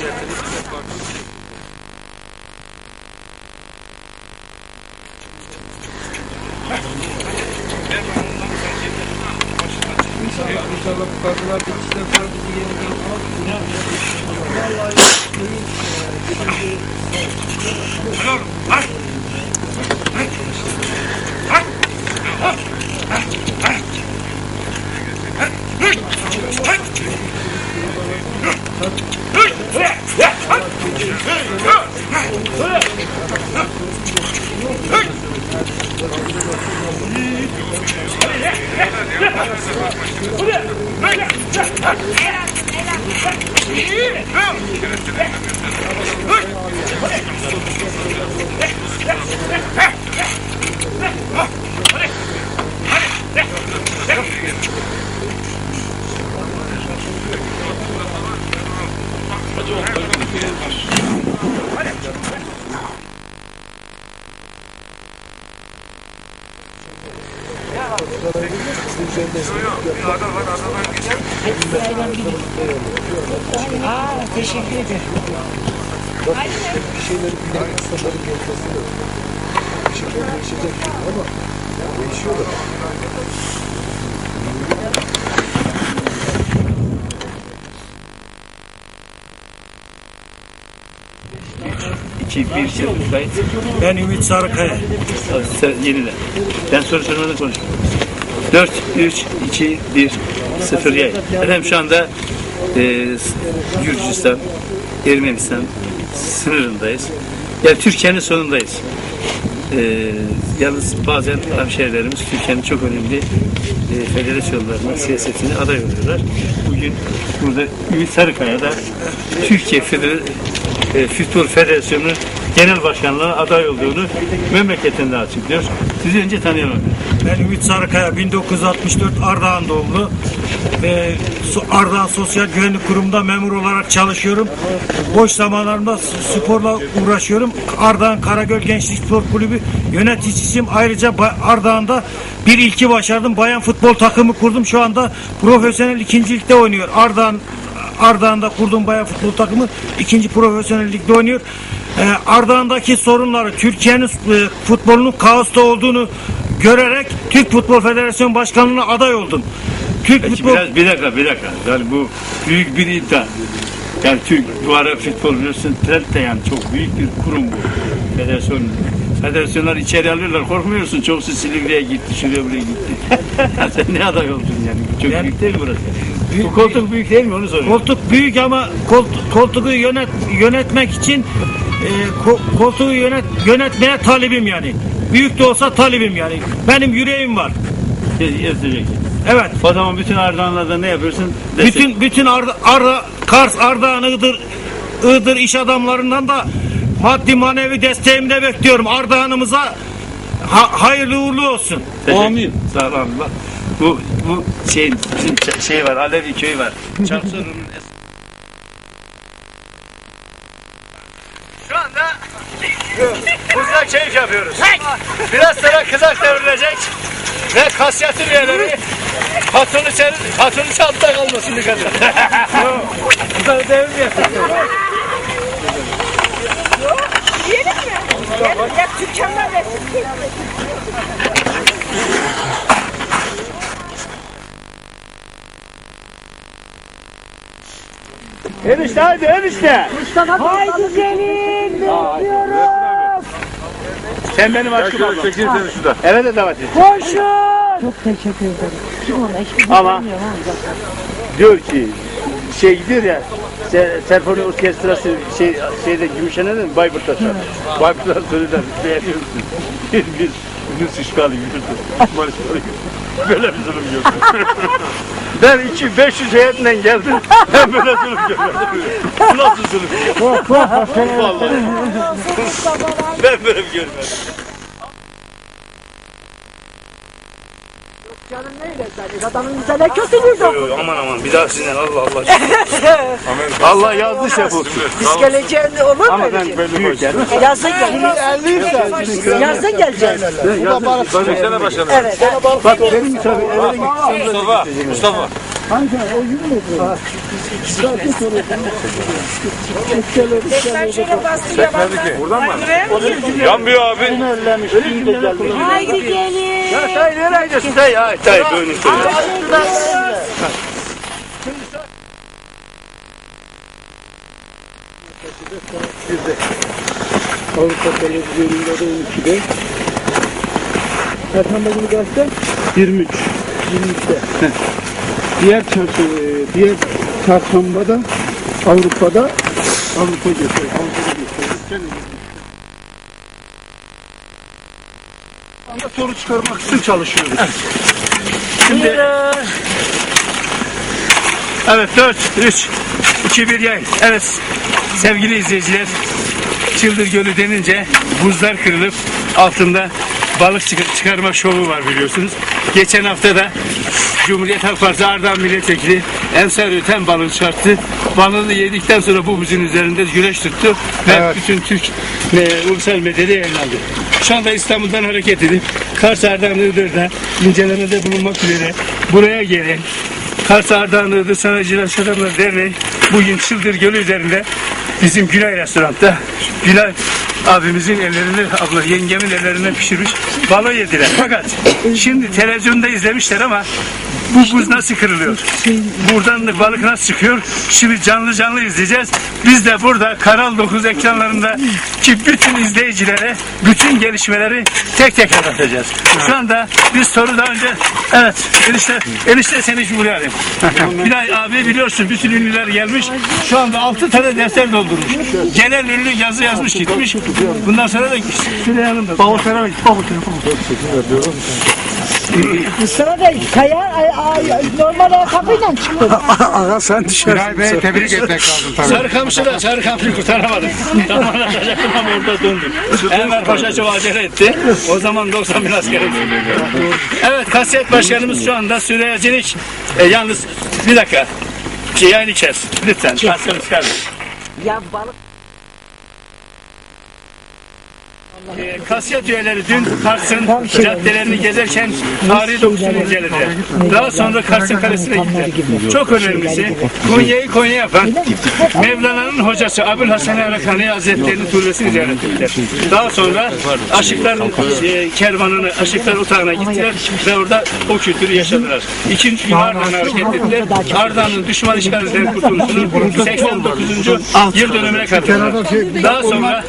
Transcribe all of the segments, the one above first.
ziyaretini İsmet Parti. İnşallah, inşallah bu kadrolar bitişten sonra bizi yeniden Vallahi köyün eee, ikinci Aa, teşekkür ederim. bir şeyleri bilen insanların gelmesi de bir şeyler değişecek ama değişiyorlar. İki, bir, sıfır, kayıt. Ben Ümit Sarıkaya. Sen yeniden. Ben soru sormadan konuşuyorum. 4, 3, 2, 1, 0 yay. Efendim şu anda e, Gürcistan, Ermenistan sınırındayız. Yani Türkiye'nin sonundayız. E, yalnız bazen hemşehrilerimiz Türkiye'nin çok önemli e, federasyonlarına, siyasetine aday oluyorlar. Bugün burada Ümit Sarıkaya'da Türkiye Feder e, Futbol Federasyonu Genel Başkanlığı'na aday olduğunu memleketinde açıklıyor. Sizi önce tanıyalım. Ben Ümit Sarıkaya 1964 Ardahan doğumlu. So- Ardahan Sosyal Güvenlik Kurumu'nda memur olarak çalışıyorum. Boş zamanlarımda sporla uğraşıyorum. Ardahan Karagöl Gençlik Spor Kulübü yöneticisiyim. Ayrıca Ardahan'da bir ilki başardım. Bayan futbol takımı kurdum. Şu anda profesyonel ikincilikte oynuyor. Ardahan Ardahan'da kurduğum bayan futbol takımı ikinci profesyonel ligde oynuyor. Ee, Ardahan'daki sorunları, Türkiye'nin e, futbolunun kaosta olduğunu görerek Türk Futbol Federasyonu Başkanlığı'na aday oldum. Türk Peki futbol biraz bir dakika bir dakika. Yani bu büyük bir iddia. Yani Türk bu ara futbol biliyorsun TRT yani çok büyük bir kurum bu. Federasyon. Federasyonlar içeri alıyorlar. Korkmuyorsun. Çoğusu Silivri'ye gitti, şuraya buraya gitti. Sen ne aday oldun yani? Çok Yani- büyük değil mi burası? Büyük- koltuk büyük değil mi onu soruyorum. koltuk büyük ama koltuk, koltuğu yönet, yönetmek için e, ko- koltuğu yönet, yönetmeye talibim yani. Büyük de olsa talibim yani. Benim yüreğim var. Yazacak. Evet. O zaman bütün Ardahanlarda ne yapıyorsun? Destek. Bütün bütün Arda, Arda, Kars, Ardahan, Iğdır, Iğdır iş adamlarından da maddi manevi desteğimi de bekliyorum. Ardahan'ımıza ha- hayırlı uğurlu olsun. Amin. Sağ ol abi. Bak, Bu, bu şey, bizim şey var, Alevi köyü var. Çapsarı'nın es- Şu anda kızla keyif yapıyoruz. Biraz sonra kızak devrilecek ve kasyatır üyeleri patronu, çel, patronu çaltta kalmasın dikkat edin. Kızak. Yiyelim mi? Yiyelim. Ya Türkçemler versin. Enişte hadi enişte. Haydi gelin. Bekliyoruz. Sen benim aşkım ablam. Evet de davet et. Koşun. Çok teşekkür ederim. Ama diyor ki şey gidiyor ya Se- senfoni orkestrası şey şeyde Gümüşhane'de mi Bayburt'ta çal. Bayburt'ta söylediler beğeniyor musun? Bir bir Yunus işgali yürüdü. İsmail işgali yürüdü. Böyle bir zulüm gördüm. ben 2 500 heyetle geldim. Ben böyle zulüm görmedim. Bu nasıl zulüm? Vallahi. ben böyle bir görmedim. Canım neyle zannediyor? Adamın güzel kötülüğü de. Aman aman bir daha sizden Allah Allah. Allah yazdıysa bu. Biz geleceğin olur mu? Ama ben böyle büyüklerim. Yazın geleceğiz. Yazın geleceğiz. Çeksene başkanım. Evet. Bak benim tabii eve Mustafa, Mustafa. Ben şöyle bastırıya bastım. Buradan mı? Yanmıyor abi. Haydi gelin. Tay nereye gidiyorsun tay? Ay tay böyle söyle. Avrupa televizyonunda da 12'de. Perşembe günü kaçta? 23. 23'te. Diğer çarşamba, diğer çarşamba da Avrupa'da Avrupa gösteriyor. Avrupa'da gösteriyor. Anda soru çıkarmak için çalışıyoruz. Şimdi Evet 4 3 2 1 yay. Evet sevgili izleyiciler Çıldır Gölü denince buzlar kırılıp altında balık çık- çıkarma şovu var biliyorsunuz. Geçen hafta da Cumhuriyet Halk Partisi Ardahan Milletvekili Ensar Öten balığı çıkarttı. Balığını yedikten sonra bu buzun üzerinde güneş tuttu ve bütün Türk e, ulusal medyada yayınlandı. Şu anda İstanbul'dan hareket edip Kars Ardahan Iğdır'da incelemede bulunmak üzere buraya gelen Kars Ardahan Iğdır Sanayiciler Şadırlar Derneği bugün Çıldır Gölü üzerinde bizim Gülay Restorant'ta Gülay abimizin ellerini, abla yengemin ellerinden pişirmiş balığı yediler. Fakat şimdi televizyonda izlemişler ama bu buz nasıl kırılıyor? Buradan da balık nasıl çıkıyor? Şimdi canlı canlı izleyeceğiz. Biz de burada Kanal 9 ekranlarında ki bütün izleyicilere bütün gelişmeleri tek tek anlatacağız. Şu anda bir soru daha önce evet enişte, enişte seni şu buraya alayım. Bilal abi biliyorsun bütün ünlüler gelmiş. Şu anda 6 tane defter doldurmuş. Gelen ünlü yazı yazmış gitmiş. Bundan sonra da şuraya yanımda. Bavullara bak. Bavullara Sana da kaya ay, ay, normal ayakkabıyla çıktı. Aga sen dışarı. tebrik etmek lazım tabii. Sarıkamış'ı Sarıkamış'ı kurtaramadım. Damara atacaktım ama orada döndüm. Enver Paşa çok acele etti. O zaman 90 bin asker Evet kasiyet başkanımız şu anda Süreyyacilik. E, yalnız bir dakika. Yayını kes. Lütfen. Kasiyet çıkar. Ya balık E, kasiyet üyeleri dün Kars'ın caddelerini gezerken tarihi dokusunu incelediler. Daha sonra Kars'ın kalesine gittiler. Çok önemlisi Konya'yı Konya yapan Mevlana'nın hocası Abul Hasan Erakani Hazretleri'nin türbesini ziyaret ettiler. Daha sonra Aşıklar e, kervanını, Aşıklar Otağı'na gittiler ve orada o kültürü yaşadılar. İkinci gün hareket ettiler. Ardahan'ın düşman işgalinden kurtuluşunun 89. yıl dönümüne katıldılar. Daha sonra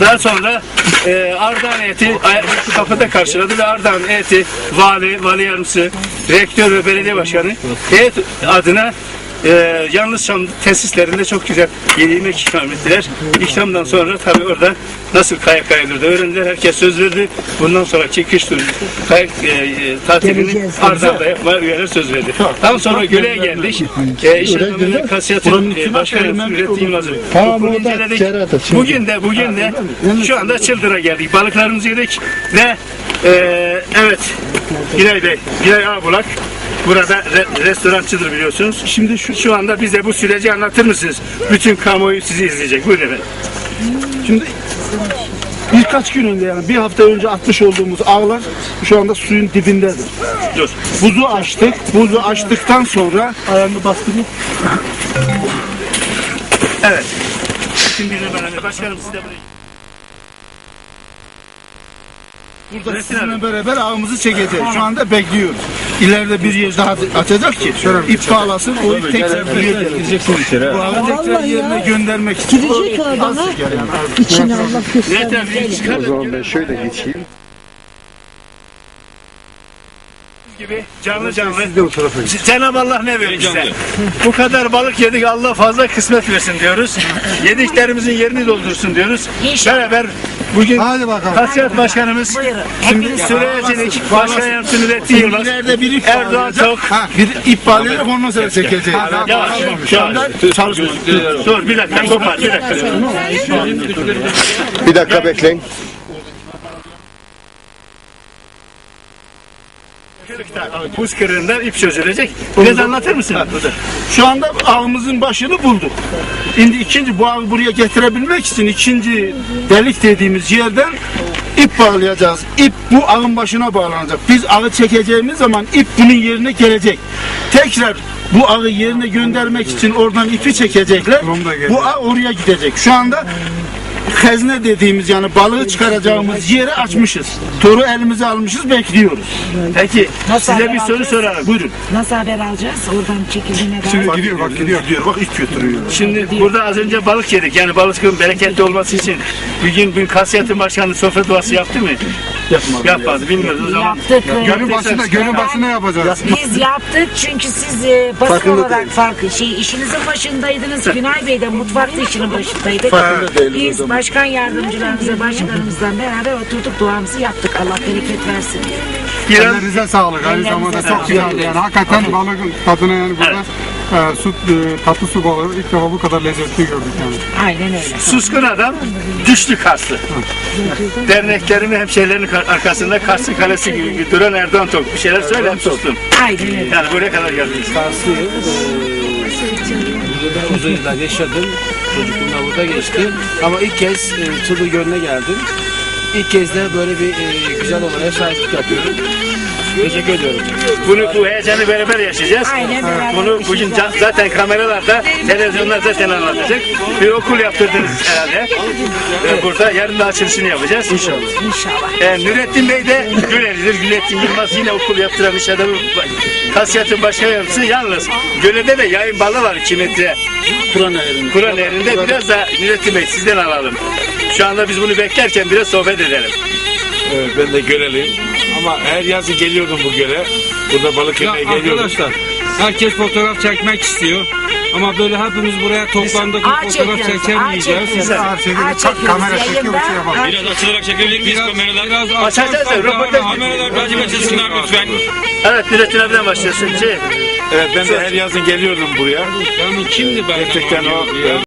ben daha sonra e, Ardahan heyeti ay- kapıda karşıladı ve Ardahan heyeti vali, vali yardımcısı, rektör ve belediye başkanı heyet adına e, yalnız Şam tesislerinde çok güzel yeni yemek ikram ettiler. İkramdan sonra tabii orada nasıl kayak kayılır da öğrendiler. Herkes söz verdi. Bundan sonraki kış turu kayak e, e, tatilini Ardahan'da yapma üyeler söz verdi. Daha sonra göle geldik. E, İşletmeler Kasiyat'ın e, başkanı Ürettiğim Yılmaz'ı. Bugün de bugün de şu anda Çıldır'a geldik. Balıklarımızı yedik ve e, evet Gülay Bey, Gülay Ağbulak burada re- restorançıdır biliyorsunuz. Şimdi şu, şu anda bize bu süreci anlatır mısınız? Bütün kamuoyu sizi izleyecek. Buyurun efendim. Şimdi birkaç gün önce yani bir hafta önce atmış olduğumuz ağlar şu anda suyun dibindedir. Dur. Buzu açtık. Buzu açtıktan sonra ayağını bastırıp Evet. Şimdi beraber başkanım siz de buraya. Burada sizinle beraber ağımızı çekeceğiz. Şu anda bekliyoruz. İleride bir yer daha atacak ki ip bağlasın o ip tekrar buraya gelecek. Bu ağı tekrar yerine göndermek için. girecek adama içine Allah bir çıkar. O zaman ben şöyle geçeyim. gibi canlı canlı. Cenab-ı Allah ne verir bize? Bu kadar balık yedik Allah fazla kısmet versin diyoruz. Yediklerimizin yerini doldursun diyoruz. Beraber bugün Hadi bakalım. Kasiyat Başkanımız şimdi Süreyyacilik Başkan Yardımcısı Nurettin Yılmaz İleride bir ip Erdoğan çok Ha, bir ip bağlayarak ondan sonra çekeceğiz. Yavaş, anda çalışmıyor. Dur bir dakika kopar bir dakika. Bir dakika bekleyin. Buz kırığından ip çözülecek. Biraz anlatır mısın? Şu anda ağımızın başını bulduk. Şimdi ikinci bu ağı buraya getirebilmek için ikinci delik dediğimiz yerden ip bağlayacağız. İp bu ağın başına bağlanacak. Biz ağı çekeceğimiz zaman ip bunun yerine gelecek. Tekrar bu ağı yerine göndermek için oradan ipi çekecekler. Bu ağ oraya gidecek. Şu anda hazne dediğimiz yani balığı çıkaracağımız yeri açmışız. Toru elimize almışız bekliyoruz. Peki Nasıl size bir soru alacağız? sorarım. Bugün. Nasıl haber alacağız? Oradan çekildiğine dair. Bak gidiyor bak gidiyor. gidiyor. Bak ip götürüyor. Şimdi burada az önce balık yedik. Yani balıkın bereketli olması için bir gün bir kasiyatın başkanı sofra duası yaptı mı? Yapmadı. Yapmadı. Bilmiyoruz o zaman. Yaptık. Gönül başında, gönül başında yapacağız. Biz yaptık çünkü siz e, basın Farkında olarak değil. farkı şey işinizin başındaydınız. Günay Bey de mutfakta işinin başındaydık. Farkında değiliz o Biz zaman. başkan yardımcılarımızla başkanımızla beraber oturduk duamızı yaptık. Allah bereket versin. İran Ellerinize sağlık. Aynı Ellerinize zamanda sağlık. çok güzel. Yani hakikaten balığın tadına yani burada e, su, e, tatlı su balığı ilk defa bu kadar lezzetli gördük yani. Aynen öyle. suskun adam güçlü. Derneklerini hemşehrilerinin kar- arkasında Karslı Kalesi gibi duran Erdoğan Tok bir şeyler söyle hep sustun. Aynen öyle. Yani buraya kadar geldiniz. Karslıyım. Ee, burada da uzun yıllar yaşadım. Çocukluğum da burada geçti. Ama ilk kez e, Çıldır Gölü'ne geldim. İlk kez de böyle bir e, güzel olaya şahitlik yapıyorum. Teşekkür ediyorum. Bunu bu heyecanı beraber yaşayacağız. Aynen beraber Bunu bugün zaten kameralarda, televizyonlar zaten anlatacak. Bir okul yaptırdınız herhalde. Ee, burada yarın da açılışını yapacağız. İnşallah. İnşallah. Ee, Nurettin Bey de Gölelidir. Nurettin Yılmaz yine okul yaptıran iş adamı. Kasiyatın başkan yardımcısı. Yalnız Göle'de de yayın balı var 2 metre. Kur'an eğrinde. Kur'an yerinde biraz da Nurettin Bey sizden alalım. Şu anda biz bunu beklerken biraz sohbet edelim. Evet, ben de göreliyim. Ama her yazın geliyordum bu göle. Burada balık Ya yemeye geliyordum. arkadaşlar herkes fotoğraf çekmek istiyor. Ama böyle hepimiz buraya toplandık Ağ fotoğraf çekiyoruz. Çekemeyeceğiz. çekiyoruz. Her şeyde Ağ ka- çekiyoruz. kamera çekiyor bir şey yapalım. Biraz açılarak çekebilir miyiz kameralar? Biraz Açacağız da, açarsak röportaj- Kameralar birazcık açılsınlar lütfen. Evet Nurettin başlıyorsun. Şey, Evet ben de her yazın geliyordum buraya. Yani kimdi ben? Gerçekten o